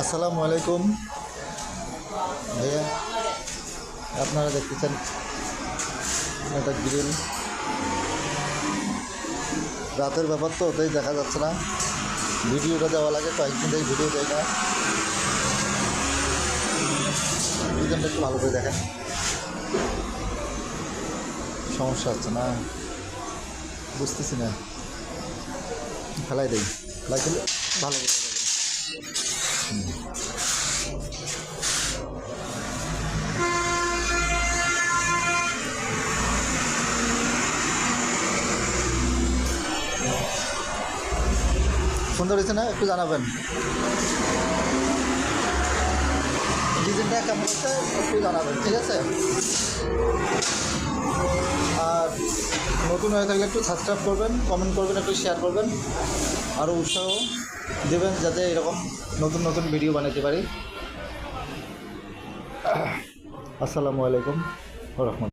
আসসালামু আলাইকুম। ভাইয়া, আপনারা দেখতেছেন এটা গ্রিল। রাতের ব্যাপার তো ওটাই দেখা যাচ্ছে না। ভিডিওটা দেওয়া লাগে, কয়েকদিন থেকে ভিডিও দেয় না। ডিজাইনটা একটু ভালো করে দেখেন। সমস্যা হচ্ছে না। বুঝতেছি না। ফেলাই দেই। ফেলাই দিলে ভালো করে সুন্দর হয়েছে না? একটু জানাবেন। ডিজাইনটা কেমন হচ্ছে একটু জানাবেন, ঠিক আছে? আর নতুন হয়ে থাকলে একটু সাবস্ক্রাইব করবেন কমেন্ট করবেন, একটু শেয়ার করবেন। আরও উৎসাহ দেবেন যাতে এরকম নতুন নতুন ভিডিও বানাতে পারি। আসসালামু আলাইকুম রহমত